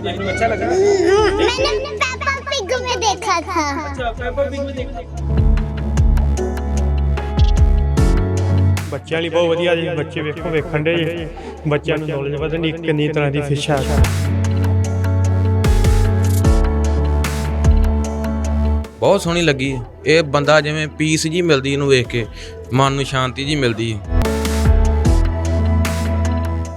देखने में अच्छा लगा मैंने पेपा पिग में देखा था अच्छा पेपर पिग में देखा ਬੱਚਿਆਂ ਲਈ ਬਹੁਤ ਵਧੀਆ ਜੀ ਬੱਚੇ ਵੇਖੋ ਵੇਖਣ ਦੇ ਜੀ ਬੱਚਿਆਂ ਨੂੰ ਨੌਲੇਜ ਵਧਣੀ ਕਿੰਨੀ ਤਰ੍ਹਾਂ ਦੀ ਫਿਸ਼ ਆ ਬਹੁਤ ਸੋਹਣੀ ਲੱਗੀ ਇਹ ਬੰਦਾ ਜਿਵੇਂ ਪੀਸ ਜੀ ਮਿਲਦੀ ਇਹਨੂੰ ਵੇਖ ਕੇ ਮਨ ਨੂੰ ਸ਼ਾਂਤੀ ਜੀ ਮਿਲਦੀ ਹੈ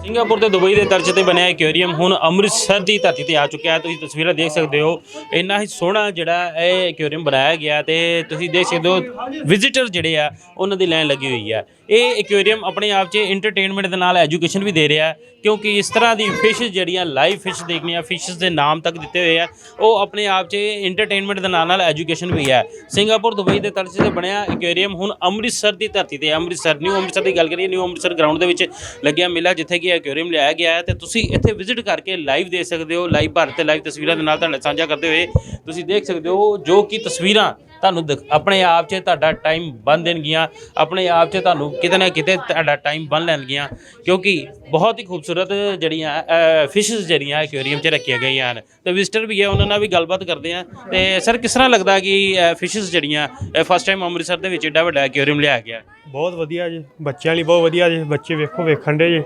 ਸਿੰਗਾਪੁਰ ਤੇ ਦੁਬਈ ਦੇ ਤਰਜ਼ ਤੇ ਬਣਿਆ ਐਕੁਆਰੀਅਮ ਹੁਣ ਅੰਮ੍ਰਿਤਸਰ ਦੀ ਧਰਤੀ ਤੇ ਆ ਚੁੱਕਿਆ ਹੈ। ਤੁਸੀਂ ਤਸਵੀਰਾਂ ਦੇਖ ਸਕਦੇ ਹੋ, ਇੰਨਾ ਹੀ ਸੋਹਣਾ ਜਿਹੜਾ ਇਹ ਐਕੁਆਰੀਅਮ ਬਣਾਇਆ ਗਿਆ ਤੇ ਤੁਸੀਂ ਦੇਖ ਸਕਦੇ ਹੋ ਵਿਜ਼ਿਟਰ ਜਿਹੜੇ ਆ, ਉਹਨਾਂ ਦੀ ਲਾਈਨ ਲੱਗੀ ਹੋਈ ਹੈ ਇਹ ਐਕੁਆਰੀਅਮ ਆਪਣੇ ਆਪ 'ਚ ਐਂਟਰਟੇਨਮੈਂਟ ਦੇ ਨਾਲ ਐਜੂਕੇਸ਼ਨ ਵੀ ਦੇ ਰਿਹਾ ਕਿਉਂਕਿ ਇਸ ਤਰ੍ਹਾਂ ਦੀ ਫਿਸ਼ ਜਿਹੜੀਆਂ ਲਾਈਵ ਫਿਸ਼ ਦੇਖਣੀਆਂ ਫਿਸ਼ਸ ਦੇ ਨਾਮ ਤੱਕ ਦਿੱਤੇ ਹੋਏ ਆ, ਉਹ ਆਪਣੇ ਆਪ 'ਚ ਐਂਟਰਟੇਨਮੈਂਟ ਦੇ ਨਾਲ ਨਾਲ ਐਜੂਕੇਸ਼ਨ ਵੀ ਹੈ। ਸਿੰਗਾਪੁਰ, ਦੁਬਈ ਦੇ ਤਰਜ਼ ਤੇ ਬਣਿਆ ਐਕੁਆਰੀਅਮ ਹੁਣ ਅੰਮ੍ਰਿਤਸਰ ਦੀ ਧਰਤੀ ਤੇ ਅੰਮ੍ਰਿਤਸਰ ਨਿਊ ਅੰਮ੍ਰਿਤਸਰ ਦੀ ਗੱਲ ਕਰੀਏ ਨਿਊ ਅੰਮ੍ਰਿਤਸਰ ਗਰਾਊਂਡ ਦੇ ਵਿੱਚ ਲੱਗਿਆ ਮੇਲਾ, ਜਿੱਥੇ ਕਿ ਐਕੁਆਰੀਅਮ ਲਿਆਇਆ ਗਿਆ ਹੈ ਤੇ ਤੁਸੀਂ ਇੱਥੇ ਵਿਜ਼ਿਟ ਕਰਕੇ ਲਾਈਵ ਦੇਖ ਸਕਦੇ ਹੋ ਲਾਈਵ ਭਾਰਤ ਤੇ ਲਾਈਵ ਤਸਵੀਰਾਂ ਦੇ ਨਾਲ ਤੁਹਾਡੇ ਸਾਂਝਾ ਕਰਦੇ ਹੋਏ ਤੁਸੀਂ ਦੇਖ ਸਕਦੇ ਹੋ ਜੋ ਕਿ ਤਸਵੀਰਾਂ ਤੁਹਾਨੂੰ ਦਿਖ- ਆਪਣੇ ਆਪ 'ਚ ਤੁਹਾਡਾ ਟਾਈਮ ਬਣ ਦੇਣਗੀਆਂ, ਆਪਣੇ ਆਪ 'ਚ ਤੁਹਾਨੂੰ ਕਿਤੇ ਨਾ ਕਿਤੇ ਤੁਹਾਡਾ ਟਾਈਮ ਬਣ ਲੈਣਗੀਆਂ, ਕਿਉਂਕਿ ਬਹੁਤ ਹੀ ਖੂਬਸੂਰਤ ਜਿਹੜੀਆਂ ਫਿਸ਼ਸ ਜਿਹੜੀਆਂ ਐਕੁਆਰੀਅਮ 'ਚ ਰੱਖੀਆਂ ਗਈਆਂ ਹਨ। ਤੇ ਵਿਜ਼ਟਰ ਵੀ ਹੈ, ਉਹਨਾਂ ਨਾਲ ਵੀ ਗੱਲਬਾਤ ਕਰਦੇ ਆ ਤੇ ਸਰ ਕਿਸ ਤਰ੍ਹਾਂ ਲੱਗਦਾ ਕਿ ਫਿਸ਼ਸ ਜਿਹੜੀਆਂ ਫਸਟ ਟਾਈਮ ਅੰਮ੍ਰਿਤਸਰ ਦੇ ਵਿੱਚ ਐਡਾ ਵੱਡਾ ਐਕੁਆਰੀਅਮ ਲਿਆ ਗਿਆ? ਬਹੁਤ ਵਧੀਆ ਜੀ ਬੱਚਿਆਂ ਲਈ ਬਹੁਤ ਵਧੀਆ ਜੀ ਬੱਚੇ ਵੇਖੋ ਵੇਖਣ ਦੇ ਜੀ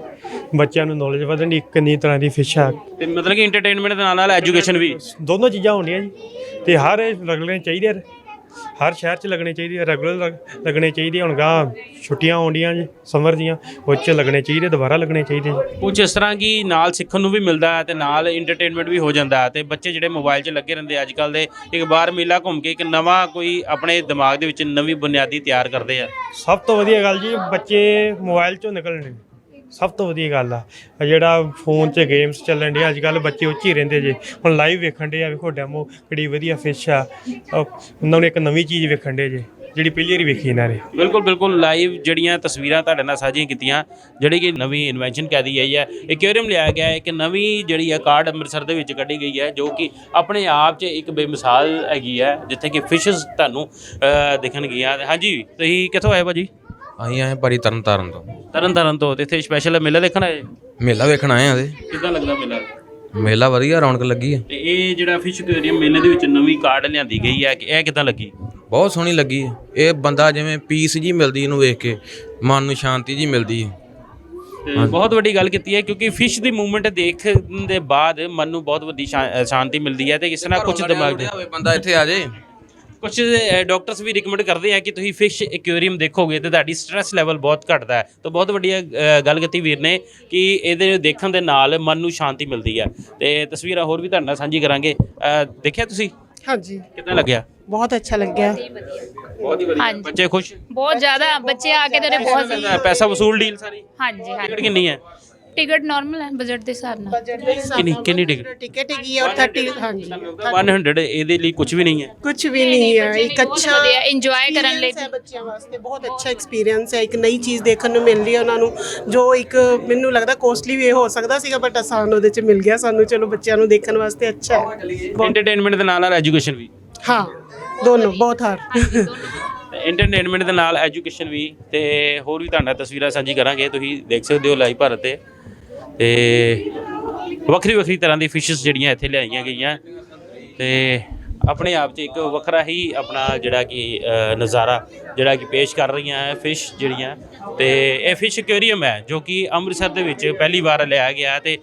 ਬੱਚਿਆਂ ਨੂੰ ਨੌਲੇਜ ਵਧਣੀ ਕਿੰਨੀ ਤਰ੍ਹਾਂ ਦੀ ਫਿਸ਼ ਆ ਤੇ ਮਤਲਬ ਕਿ ਐਂਟਰਟੇਨਮੈਂਟ ਦੇ ਨਾਲ ਨਾਲ ਐਜੂਕੇਸ਼ਨ ਵੀ ਦੋਨੋਂ ਚੀਜ਼ਾਂ ਹੋਣੀਆਂ ਜੀ ਤੇ ਹਰ ਇਹ ਲੱਗਣੇ ਚਾਹੀਦੇ ਆ। ਹਰ ਸ਼ਹਿਰ 'ਚ ਲੱਗਣੇ ਚਾਹੀਦੇ ਰੈਗੂਲਰ ਲੱਗਣੇ ਚਾਹੀਦੇ ਹੁਣ ਗਾ ਛੁੱਟੀਆਂ ਆਉਂਦੀਆਂ ਜੀ ਸਮਰ ਦੀਆਂ ਉਹ 'ਚ ਲੱਗਣੇ ਚਾਹੀਦੇ ਦੁਬਾਰਾ ਲੱਗਣੇ ਚਾਹੀਦੇ ਜੀ। ਕੁਝ ਇਸ ਤਰ੍ਹਾਂ ਕੀ ਨਾਲ ਸਿੱਖਣ ਨੂੰ ਵੀ ਮਿਲਦਾ ਹੈ ਤੇ ਨਾਲ ਐਂਟਰਟੇਨਮੈਂਟ ਵੀ ਹੋ ਜਾਂਦਾ ਹੈ ਤੇ ਬੱਚੇ ਜਿਹੜੇ ਮੋਬਾਈਲ 'ਚ ਲੱਗੇ ਰਹਿੰਦੇ ਅੱਜ ਕੱਲ ਦੇ ਇੱਕ ਬਾਰ ਮੇਲਾ ਘੁੰਮ ਕੇ ਇੱਕ ਨਵਾਂ ਕੋਈ ਆਪਣੇ ਦਿਮਾਗ ਦੇ ਵਿੱਚ ਨਵੀਂ ਬੁਨਿਆਦੀ ਤਿਆਰ ਕਰਦੇ ਆ। ਸਭ ਤੋਂ ਵਧੀਆ ਗੱਲ ਜੀ ਬੱਚੇ ਮੋਬਾਈਲ 'ਚੋਂ ਨਿਕਲਣ ਸਭ ਤੋਂ ਵਧੀਆ ਗੱਲ ਆ। ਆਹ ਜਿਹੜਾ ਫੋਨ 'ਚ ਗੇਮਸ ਚੱਲਣ ਡੇ ਅੱਜ ਕੱਲ ਬੱਚੇ ਉੱਚੀ ਰਹਿੰਦੇ ਜੇ। ਹੁਣ ਲਾਈਵ ਵੇਖਣ ਡੇ ਆ ਵੇਖੋ ਡੈਮੋ ਕਿਹੜੀ ਵਧੀਆ ਫਿਸ਼ ਆ। ਅਹ ਉਹਨਾਂ ਨੂੰ ਇੱਕ ਨਵੀਂ ਚੀਜ਼ ਵੇਖਣ ਡੇ ਜੇ ਜਿਹੜੀ ਪਹਿਲੀ ਵਾਰੀ ਵੇਖੀ ਇਹਨਾਂ ਨੇ। ਬਿਲਕੁਲ ਬਿਲਕੁਲ। ਲਾਈਵ ਜਿਹੜੀਆਂ ਤਸਵੀਰਾਂ ਤੁਹਾਡੇ ਨਾਲ ਸਾਂਝੀਆਂ ਕੀਤੀਆਂ ਜਿਹੜੀ ਕਿ ਨਵੀਂ ਇਨਵੈਂਸ਼ਨ ਕਹਿ ਦੀ ਗਈ ਹੈ। ਐਕੁਆਰੀਅਮ ਲਿਆ ਗਿਆ ਹੈ ਇੱਕ ਨਵੀਂ ਜਿਹੜੀ ਹੈ ਕਾਰਡ ਅੰਮ੍ਰਿਤਸਰ ਦੇ ਵਿੱਚ ਕੱਢੀ ਗਈ ਹੈ ਜੋ ਕਿ ਆਪਣੇ ਆਪ 'ਚ ਇੱਕ ਬੇਮਿਸਾਲ ਹੈਗੀ ਹੈ ਜਿੱਥੇ ਕਿ ਫਿਸ਼ਸ ਤੁਹਾਨੂੰ ਅਹ, ਦਿਖਣਗੀਆਂ। ਹਾਂਜੀ ਤੁਸੀਂ ਕਿੱਥੋਂ ਆਏ ਭਾਜੀ ਅਸੀਂ ਆਏ ਭਾਰੀ ਤਰਨ ਤਾਰਨ ਤੋਂ। ਤਰਨ ਤਾਰਨ ਤੋਂ ਤੇ ਇੱਥੇ ਸਪੈਸ਼ਲ ਮੇਲਾ ਦੇਖਣ ਆਏ? ਮੇਲਾ ਵੇਖਣ ਆਏ ਆ ਤੇ ਕਿੱਦਾਂ ਲੱਗਦਾ ਮੇਲਾ? ਮੇਲਾ ਵਧੀਆ ਰੌਣਕ ਲੱਗੀ ਹੈ ਤੇ ਇਹ ਜਿਹੜਾ ਫਿਸ਼ ਐਕੁਆਰੀਅਮ ਮੇਲੇ ਦੇ ਵਿੱਚ ਨਵੀਂ ਕਾਰਡ ਲਿਆਂਦੀ ਗਈ ਹੈ ਕਿ ਇਹ ਕਿੱਦਾਂ ਲੱਗੀ? ਬਹੁਤ ਸੋਹਣੀ ਲੱਗੀ ਇਹ ਬੰਦਾ ਜਿਵੇਂ ਪੀਸ ਜੀ ਮਿਲਦੀ ਇਹਨੂੰ ਵੇਖ ਕੇ ਮਨ ਨੂੰ ਸ਼ਾਂਤੀ ਜੀ ਮਿਲਦੀ ਹੈ ਤੇ ਬਹੁਤ ਵੱਡੀ ਗੱਲ ਕੀਤੀ ਹੈ ਕਿਉਂਕਿ ਫਿਸ਼ ਦੀ ਮੂਵਮੈਂਟ ਦੇਖਣ ਦੇ ਬਾਅਦ ਮਨ ਨੂੰ ਬਹੁਤ ਵੱਡੀ ਸ਼ਾਂਤੀ ਮਿਲਦੀ ਹੈ ਤੇ ਇਸ ਤਰ੍ਹਾਂ ਕੁਝ ਦਿਮਾਗ ਦੇ ਬੰਦਾ ਇੱਥੇ ਆ ਜੇ। ਕੁਝ ਡਾਕਟਰਸ ਵੀ ਰეკਮੈਂਡ ਕਰਦੇ ਆ ਕਿ ਤੁਸੀਂ ਫਿਸ਼ ਐਕੁਆਰੀਅਮ ਦੇਖੋਗੇ ਤੇ ਤੁਹਾਡੀ ਸਟ੍ਰੈਸ ਲੈਵਲ ਬਹੁਤ ਘਟਦਾ ਹੈ। ਤਾਂ ਬਹੁਤ ਅ, ਗੱਲ ਕੀਤੀ ਵੀਰ ਨੇ ਕਿ ਇਹਦੇ ਦੇਖਣ ਦੇ ਨਾਲ ਮਨ ਨੂੰ ਸ਼ਾਂਤੀ ਮਿਲਦੀ ਹੈ ਤੇ ਤਸਵੀਰਾਂ ਹੋਰ ਵੀ ਤੁਹਾਡੇ ਨਾਲ ਸਾਂਝੀ ਕਰਾਂਗੇ। ਦੇਖਿਆ ਤੁਸੀਂ? ਹਾਂਜੀ। ਕਿੱਦਾਂ ਲੱਗਿਆ? ਬਹੁਤ ਅੱਛਾ ਲੱਗਿਆ। ਬਹੁਤ ਹੀ ਵਧੀਆ। ਬੱਚੇ ਖੁਸ਼? ਬਹੁਤ ਜ਼ਿਆਦਾ ਬੱਚੇ ਆ ਕੇ ਤੇਰੇ ਬਹੁਤ ਜ਼ਿਆਦਾ ਪੈਸਾ ਵਸੂਲ ਡੀਲ ਸਾਰੀ? ਹਾਂਜੀ ਹਾਂਜੀ। ਕਿੰਨੀ ਹੈ? ਟਿਕਟ ਨਾਰਮਲ ਹੈ ਬਜਟ ਦੇ ਹਿਸਾਬ ਨਾਲ। ਕਿੰਨੀ ਕਿੰਨੀ ਟਿਕਟ ਟਿਕਟ ਹੈਗੀ ਹੈ ਔਰ 30 ਹਾਂਜੀ 100 ਇਹਦੇ ਲਈ ਕੁਝ ਵੀ ਨਹੀਂ ਹੈ? ਕੁਝ ਵੀ ਨਹੀਂ ਹੈ ਇੱਕ ਅੱਛਾ ਇੰਜੋਏ ਕਰਨ ਲਈ experience ਹੈ ਬੱਚਿਆਂ ਵਾਸਤੇ ਬਹੁਤ ਅੱਛਾ ਐਕਸਪੀਰੀਅੰਸ ਹੈ ਇੱਕ ਨਈ ਚੀਜ਼ ਦੇਖਣ ਨੂੰ ਮਿਲ ਰਹੀ ਹੈ ਉਹਨਾਂ ਨੂੰ ਜੋ ਇੱਕ ਮੈਨੂੰ ਲੱਗਦਾ ਕੋਸਟਲੀ ਵੀ ਇਹ ਹੋ ਸਕਦਾ ਸੀਗਾ ਬਟ ਆਸਾਨ ਉਹਦੇ ਚ ਮਿਲ ਗਿਆ ਸਾਨੂੰ ਚਲੋ ਬੱਚਿਆਂ ਨੂੰ ਦੇਖਣ ਵਾਸਤੇ ਅੱਛਾ ਹੈ। ਐਂਟਰਟੇਨਮੈਂਟ ਦੇ ਨਾਲ ਨਾਲ ਐਜੂਕੇਸ਼ਨ ਵੀ। ਹਾਂ ਦੋਨੋਂ ਬਹੁਤ ਹਾਰ। ਐਂਟਰਟੇਨਮੈਂਟ ਦੇ ਨਾਲ ਐਜੂਕੇਸ਼ਨ ਵੀ ਤੇ ਹੋਰ ਵੀ ਤੁਹਾਡਾ ਤਸਵੀਰਾਂ ਸਾਂਝੀ ਕਰਾਂਗੇ ਤੁਸੀਂ ਦੇਖ ਸਕਦੇ ਹੋ ਲਾਈਵ ਭਾਰਤ ਤੇ। ਤੇ ਵੱਖਰੀ ਵੱਖਰੀ ਤਰ੍ਹਾਂ ਦੀ ਫਿਸ਼ਸ ਜਿਹੜੀਆਂ ਇੱਥੇ ਲਿਆਈਆਂ ਗਈਆਂ ਤੇ ਆਪਣੇ ਆਪ 'ਚ ਇੱਕ ਵੱਖਰਾ ਹੀ ਆਪਣਾ ਜਿਹੜਾ ਕਿ ਨਜ਼ਾਰਾ ਜਿਹੜਾ ਕਿ ਪੇਸ਼ ਕਰ ਰਹੀਆਂ ਹੈ ਫਿਸ਼ ਜਿਹੜੀਆਂ ਤੇ ਇਹ ਫਿਸ਼ ਐਕੁਆਰੀਅਮ ਹੈ ਜੋ ਕਿ ਅੰਮ੍ਰਿਤਸਰ ਦੇ ਵਿੱਚ ਪਹਿਲੀ ਵਾਰ ਲਿਆ ਗਿਆ ਹੈ ਤੇ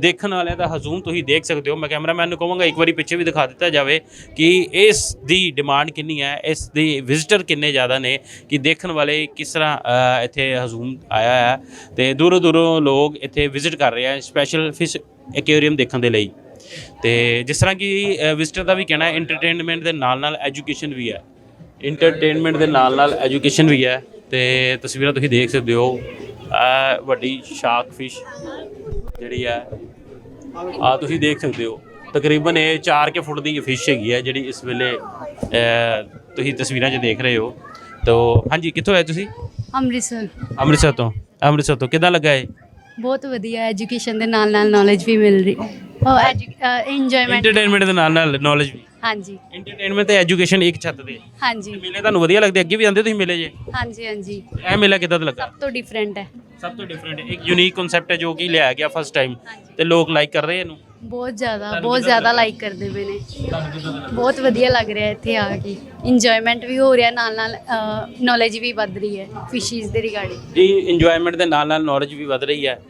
ਦੇਖਣ ਵਾਲਿਆਂ ਦਾ ਹਜ਼ੂਮ ਤੁਸੀਂ ਦੇਖ ਸਕਦੇ ਹੋ। ਮੈਂ ਕੈਮਰਾਮੈਨ ਨੂੰ ਕਹਾਂਗਾ, ਇੱਕ ਵਾਰੀ ਪਿੱਛੇ ਵੀ ਦਿਖਾ ਦਿੱਤਾ ਜਾਵੇ ਕਿ ਇਸ ਦੀ ਡਿਮਾਂਡ ਕਿੰਨੀ ਹੈ, ਇਸ ਦੀ ਵਿਜ਼ਿਟਰ ਕਿੰਨੇ ਜ਼ਿਆਦਾ ਨੇ ਕਿ ਦੇਖਣ ਵਾਲੇ ਕਿਸ ਤਰ੍ਹਾਂ ਇੱਥੇ ਹਜ਼ੂਮ ਆਇਆ ਹੈ ਤੇ ਦੂਰੋਂ ਦੂਰੋਂ ਲੋਕ ਇੱਥੇ ਵਿਜ਼ਿਟ ਕਰ ਰਹੇ ਆ ਸਪੈਸ਼ਲ ਫਿਸ਼ ਐਕੁਆਰੀਅਮ ਦੇਖਣ ਦੇ ਲਈ। ਤੇ ਜਿਸ ਤਰ੍ਹਾਂ ਕਿ ਵਿਜ਼ਿਟਰ ਦਾ ਵੀ ਕਹਿਣਾ ਹੈ ਐਂਟਰਟੇਨਮੈਂਟ ਦੇ ਨਾਲ ਨਾਲ ਐਜੂਕੇਸ਼ਨ ਵੀ ਹੈ। ਐਂਟਰਟੇਨਮੈਂਟ ਦੇ ਨਾਲ ਨਾਲ ਐਜੂਕੇਸ਼ਨ ਵੀ ਹੈ ਤੇ ਤਸਵੀਰਾਂ ਤੁਸੀਂ ਦੇਖ ਸਕਦੇ ਹੋ। ਆ ਵੱਡੀ ਸ਼ਾਰਕ ਫਿਸ਼ ਜਿਹੜੀ ਹੈ ਆ ਤੁਸੀਂ ਦੇਖ ਸਕਦੇ ਹੋ। ਤਕਰੀਬਨ ਇਹ 4 ਕੇ ਫੁੱਟ ਦੀ ਫਿਸ਼ ਹੈਗੀ ਹੈ ਜਿਹੜੀ ਇਸ ਵੇਲੇ ਤੁਸੀਂ ਤਸਵੀਰਾਂ 'ਚ ਦੇਖ ਰਹੇ ਹੋ। ਤੋ ਹਾਂਜੀ ਕਿੱਥੋਂ ਆਏ ਤੁਸੀਂ? ਅੰਮ੍ਰਿਤਸਰ। ਅੰਮ੍ਰਿਤਸਰ ਤੋਂ। ਅੰਮ੍ਰਿਤਸਰ ਤੋਂ। ਕਿੱਦਾਂ ਲੱਗਾ ਇਹ? ਬਹੁਤ ਵਧੀਆ ਐਜੂਕੇਸ਼ਨ ਦੇ ਨਾਲ ਨਾਲ ਨੌਲੇਜ ਵੀ ਮਿਲ ਰਹੀ। ਇੰਜੋਇਮੈਂਟ ਐਂਟਰਟੇਨਮੈਂਟ ਦੇ ਨਾਲ। ਨਾਲ ਨੌਲੇਜ ਵੀ। ਹਾਂਜੀ। ਐਂਟਰਟੇਨਮੈਂਟ ਤੇ ਐਜੂਕੇਸ਼ਨ ਇੱਕ ਛੱਤ ਤੇ। ਹਾਂਜੀ। ਮੇਲੇ ਤੁਹਾਨੂੰ ਵਧੀਆ ਲੱਗਦੇ ਅੱਗੇ ਵੀ ਆਉਂਦੇ ਤੁਸੀਂ ਮੇਲੇ ਜੇ? ਹਾਂਜੀ ਹਾਂਜੀ। ਇਹ ਮੇਲਾ ਕਿੱਦਾਂ ਦਾ ਲੱਗਾ? ਸਭ ਤੋਂ ਡਿਫਰੈਂਟ ਹੈ। ਸਭ ਤੋਂ ਡਿਫਰੈਂਟ ਇੱਕ ਯੂਨੀਕ ਕਨਸੈਪਟ ਹੈ ਜੋ ਕਿ ਲਿਆਇਆ ਗਿਆ ਫਸਟ ਟਾਈਮ ਤੇ ਲੋਕ ਲਾਈਕ ਕਰ ਰਹੇ ਇਹਨੂੰ? ਬਹੁਤ ਜ਼ਿਆਦਾ ਬਹੁਤ ਜ਼ਿਆਦਾ ਲਾਈਕ ਕਰਦੇ ਪਏ ਨੇ। ਬਹੁਤ ਵਧੀਆ ਲੱਗ ਰਿਹਾ ਇੱਥੇ ਆ ਕੇ। ਇੰਜੋਇਮੈਂਟ ਵੀ ਹੋ ਰਿਹਾ ਨਾਲ ਨਾਲ ਨੌਲੇਜ ਵੀ ਵੱਧ ਰਹੀ ਹੈ ਫਿਸ਼ਿਸ ਦੇ ਰਿਗਾਰਡਿੰਗ ਜੀ ਇੰਜੋਇਮੈਂਟ ਦੇ ਨਾਲ ਨਾਲ ਨੌਲੇਜ ਵੀ ਵਧ ਰਹੀ ਹੈ।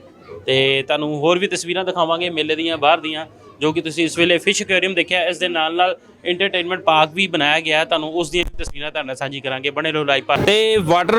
ਤੇ ਤੁਹਾਨੂੰ ਹੋਰ ਵੀ ਤਸਵੀਰਾਂ ਦਿਖਾਵਾਂਗੇ ਮੇਲੇ ਦੀਆਂ, ਬਾਹਰ ਦੀਆਂ, ਜੋ ਕਿ ਤੁਸੀਂ ਇਸ ਵੇਲੇ ਫਿਸ਼ ਐਕੁਆਰੀਅਮ ਦੇਖਿਆ, ਇਸ ਦੇ ਨਾਲ ਨਾਲ ਐਂਟਰਟੇਨਮੈਂਟ ਪਾਰਕ ਵੀ ਬਣਾਇਆ ਗਿਆ ਤੁਹਾਨੂੰ ਉਸ ਦੀਆਂ ਤਸਵੀਰਾਂ ਤੁਹਾਡੇ ਨਾਲ ਸਾਂਝੀ ਕਰਾਂਗੇ। ਬਣੇ ਰਹੋ ਲਾਈਵ ਪਾਰਕ ਤੇ ਵਾਟਰ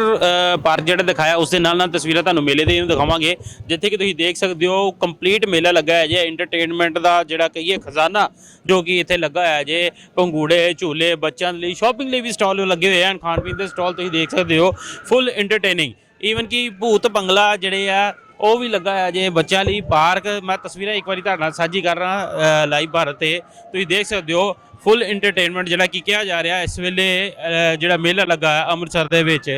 ਪਾਰਕ ਜਿਹੜਾ ਦਿਖਾਇਆ, ਉਸ ਦੇ ਨਾਲ ਨਾਲ ਤਸਵੀਰਾਂ ਤੁਹਾਨੂੰ ਮੇਲੇ ਦੀਆਂ ਵੀ ਦਿਖਾਵਾਂਗੇ। ਜਿੱਥੇ ਕਿ ਤੁਸੀਂ ਦੇਖ ਸਕਦੇ ਹੋ ਕੰਪਲੀਟ ਮੇਲਾ ਲੱਗਾ ਹੈ ਜੇ ਐਂਟਰਟੇਨਮੈਂਟ ਦਾ ਜਿਹੜਾ ਕਹੀਏ ਖਜ਼ਾਨਾ, ਜੋ ਕਿ ਇੱਥੇ ਲੱਗਾ ਹੋਇਆ ਹੈ ਜੇ ਪੰਗੂੜੇ ਝੂਲੇ, ਬੱਚਿਆਂ ਲਈ ਸ਼ਾਪਿੰਗ ਲਈ ਵੀ ਸਟਾਲ ਲੱਗੇ ਹੋਏ ਹਨ। ਖਾਣ ਪੀਣ ਦੇ ਸਟਾਲ ਤੁਸੀਂ ਦੇਖ ਸਕਦੇ ਹੋ ਫੁੱਲ ਐਂਟਰਟੇਨਿੰਗ ਈਵਨ ਕਿ ਭੂਤ ਬੰਗਲਾ ਜਿਹੜੇ ਆ ਉਹ ਵੀ ਲੱਗਾ ਹੈ ਜੇ ਬੱਚਿਆਂ ਲਈ ਪਾਰਕ, ਮੈਂ ਤਸਵੀਰਾਂ ਇੱਕ ਵਾਰੀ ਤੁਹਾਡੇ ਨਾਲ ਸਾਂਝੀ ਕਰ ਰਹਾ ਲਾਈਵ ਭਾਰਤ ਤੇ। ਤੁਸੀਂ ਦੇਖ ਸਕਦੇ ਹੋ ਫੁੱਲ ਐਂਟਰਟੇਨਮੈਂਟ ਜਿਹੜਾ ਕੀ ਕਿਹਾ ਜਾ ਰਿਹਾ, ਇਸ ਵੇਲੇ ਜਿਹੜਾ ਮੇਲਾ ਲੱਗਾ ਹੈ ਅੰਮ੍ਰਿਤਸਰ ਦੇ ਵਿੱਚ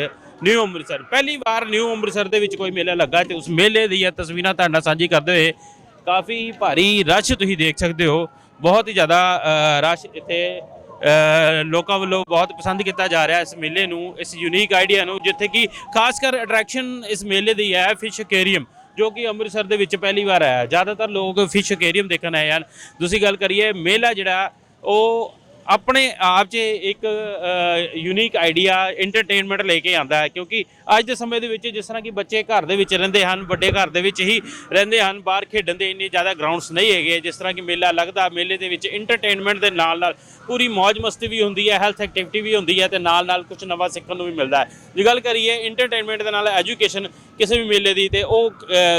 ਨਿਊ ਅੰਮ੍ਰਿਤਸਰ। ਪਹਿਲੀ ਵਾਰ ਨਿਊ ਅੰਮ੍ਰਿਤਸਰ ਦੇ ਵਿੱਚ ਕੋਈ ਮੇਲਾ ਲੱਗਾ ਤੇ ਉਸ ਮੇਲੇ ਦੀਆਂ ਤਸਵੀਰਾਂ ਤੁਹਾਡੇ ਨਾਲ ਸਾਂਝੀ ਕਰਦੇ ਹੋਏ ਕਾਫੀ ਭਾਰੀ ਰਸ਼ ਤੁਸੀਂ ਦੇਖ ਸਕਦੇ ਹੋ। ਬਹੁਤ ਹੀ ਜ਼ਿਆਦਾ ਰਸ਼ ਇੱਥੇ ਲੋਕਾਂ ਵੱਲੋਂ ਬਹੁਤ ਪਸੰਦ ਕੀਤਾ ਜਾ ਰਿਹਾ ਇਸ ਮੇਲੇ ਨੂੰ, ਇਸ ਯੂਨੀਕ ਆਈਡੀਆ ਨੂੰ, ਜਿੱਥੇ ਕਿ ਖਾਸ ਕਰ ਅਟਰੈਕਸ਼ਨ ਇਸ ਮੇਲੇ ਦੀ ਹੈ ਫਿਸ਼ ਐਕੁਆਰੀਅਮ ਜੋ ਕਿ ਅੰਮ੍ਰਿਤਸਰ ਦੇ ਵਿੱਚ ਪਹਿਲੀ ਵਾਰ ਆਇਆ ਹੈ। ਜ਼ਿਆਦਾਤਰ ਲੋਕ ਫਿਸ਼ ਐਕੁਆਰੀਅਮ ਦੇਖਣ ਆਏ ਹਨ ਤੁਸੀਂ ਗੱਲ ਕਰੀਏ, ਮੇਲਾ ਜਿਹੜਾ, ਉਹ ਆਪਣੇ ਆਪ 'ਚ ਇੱਕ ਯੂਨੀਕ ਆਈਡੀਆ ਐਂਟਰਟੇਨਮੈਂਟ ਲੈ ਕੇ ਆਂਦਾ ਹੈ, ਕਿਉਂਕਿ ਅੱਜ ਦੇ ਸਮੇਂ ਦੇ ਵਿੱਚ ਜਿਸ ਤਰ੍ਹਾਂ ਕਿ ਬੱਚੇ ਘਰ ਦੇ ਵਿੱਚ ਰਹਿੰਦੇ ਹਨ, ਵੱਡੇ ਘਰ ਦੇ ਵਿੱਚ ਹੀ ਰਹਿੰਦੇ ਹਨ, ਬਾਹਰ ਖੇਡਣ ਦੇ ਇੰਨੇ ਜ਼ਿਆਦਾ ਗਰਾਊਂਡਸ ਨਹੀਂ ਹੈਗੇ। ਜਿਸ ਤਰ੍ਹਾਂ ਕਿ ਮੇਲਾ ਲੱਗਦਾ, ਮੇਲੇ ਦੇ ਵਿੱਚ ਐਂਟਰਟੇਨਮੈਂਟ ਦੇ ਨਾਲ ਨਾਲ ਪੂਰੀ ਮौज ਮਸਤੀ ਵੀ ਹੁੰਦੀ ਹੈ ਹੈਲਥ ਐਕਟੀਵਿਟੀ ਵੀ ਹੁੰਦੀ ਹੈ ਤੇ ਨਾਲ ਨਾਲ ਕੁਝ ਨਵਾਂ ਸਿੱਖਣ ਨੂੰ ਵੀ ਮਿਲਦਾ ਹੈ। ਜੇ ਗੱਲ ਕਰੀਏ ਐਂਟਰਟੇਨਮੈਂਟ ਦੇ ਨਾਲ ਐਜੂਕੇਸ਼ਨ ਕਿਸੇ ਵੀ ਮੇਲੇ ਦੀ ਤੇ ਉਹ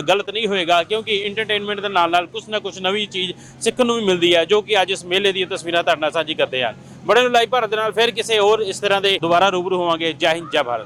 ਗਲਤ ਨਹੀਂ ਹੋਏਗਾ ਕਿਉਂਕਿ ਐਂਟਰਟੇਨਮੈਂਟ ਦੇ ਨਾਲ ਨਾਲ ਕੁਝ ਨਾ ਕੁਝ ਨਵੀਂ ਚੀਜ਼ ਸਿੱਖਣ ਨੂੰ ਵੀ ਮਿਲਦੀ ਹੈ ਜੋ ਕਿ ਅੱਜ ਇਸ ਮੇਲੇ ਦੀਆਂ ਤਸਵੀਰਾਂ ਤੁਹਾਡੇ ਨਾਲ ਸਾਂਝੀ ਕਰਦੇ ਹਾਂ। ਬੜੇ ਨੂੰ ਲਾਈਵ ਭਾਰਤ ਦੇ ਨਾਲ ਫਿਰ ਕਿਸੇ ਹੋਰ ਇਸ ਤਰ੍ਹਾਂ ਦੇ ਦੁਬਾਰਾ ਰੂਬਰੂ ਹੋਵਾਂਗੇ। ਜੈ ਹਿੰਦ, ਜੈ ਭਾਰਤ।